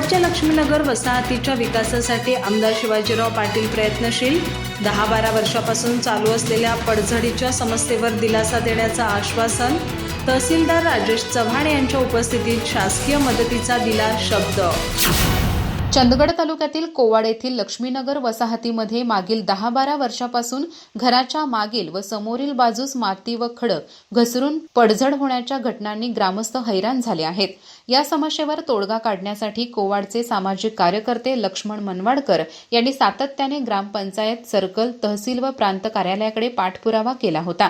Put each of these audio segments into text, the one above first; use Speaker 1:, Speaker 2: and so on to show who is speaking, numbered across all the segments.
Speaker 1: कोवाडच्या लक्ष्मीनगर वसाहतीच्या विकासासाठी आमदार शिवाजीराव पाटील प्रयत्नशील. दहा बारा वर्षापासून चालू असलेल्या पडझडीच्या समस्येवर दिलासा देण्याचं आश्वासन तहसीलदार राजेश चव्हाण यांच्या उपस्थितीत शासकीय मदतीचा दिला शब्द.
Speaker 2: चंदगड तालुक्यातील कोवाड येथील लक्ष्मीनगर वसाहतीमध्ये मागील दहा बारा वर्षापासून घराच्या मागील व समोरील बाजूस माती व खडक घसरून पडझड होण्याच्या घटनांनी ग्रामस्थ हैराण झाले आहेत. या समस्येवर तोडगा काढण्यासाठी कोवाडचे सामाजिक कार्यकर्ते लक्ष्मण मनवाडकर यांनी सातत्याने ग्रामपंचायत सर्कल तहसील व प्रांत कार्यालयाकडे पाठपुरावा केला होता.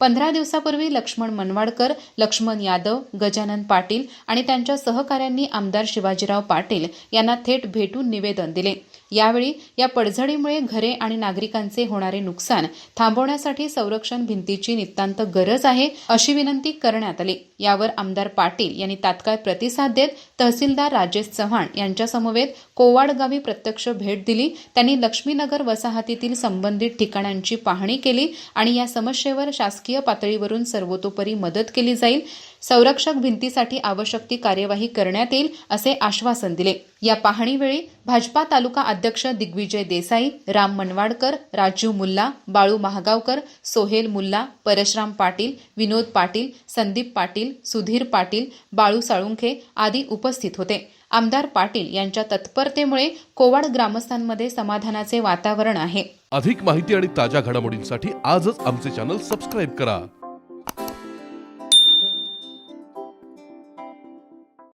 Speaker 2: पंधरा दिवसापूर्वी लक्ष्मण मनवाडकर लक्ष्मण यादव गजानन पाटील आणि त्यांच्या सहकाऱ्यांनी आमदार शिवाजीराव पाटील यांना थेट भेटून निवेदन दिले. यावेळी या पडझडीमुळे घरे आणि नागरिकांचे होणारे नुकसान थांबवण्यासाठी संरक्षण भिंतीची नितांत गरज आहे अशी विनंती करण्यात आली. यावर आमदार पाटील यांनी तात्काळ प्रतिसाद देत तहसीलदार राजेश चव्हाण यांच्यासमवेत कोवाड गावी प्रत्यक्ष भेट दिली. त्यांनी लक्ष्मीनगर वसाहतीतील संबंधित ठिकाणांची पाहणी केली आणि या समस्येवर शासकीय पातळीवरून सर्वतोपरी मदत केली जाईल. संरक्षक भिंतीसाठी आवश्यक ती कार्यवाही करण्यात येईल असे आश्वासन दिले. या पाहणीवेळी भाजपा तालुका अध्यक्ष दिग्विजय देसाई राम मनवाडकर राजू मुल्ला बाळू महागावकर सोहेल मुल्ला परशराम पाटील विनोद पाटील संदीप पाटील सुधीर पाटील बाळू साळुंखे आदी उपस्थित होते. आमदार पाटील यांच्या तत्परतेमुळे कोवाड ग्रामस्थांमध्ये समाधानाचे वातावरण आहे.
Speaker 3: अधिक माहिती आणि ताज्या घडामोडींसाठी आजच आमचे चॅनल सबस्क्राईब करा.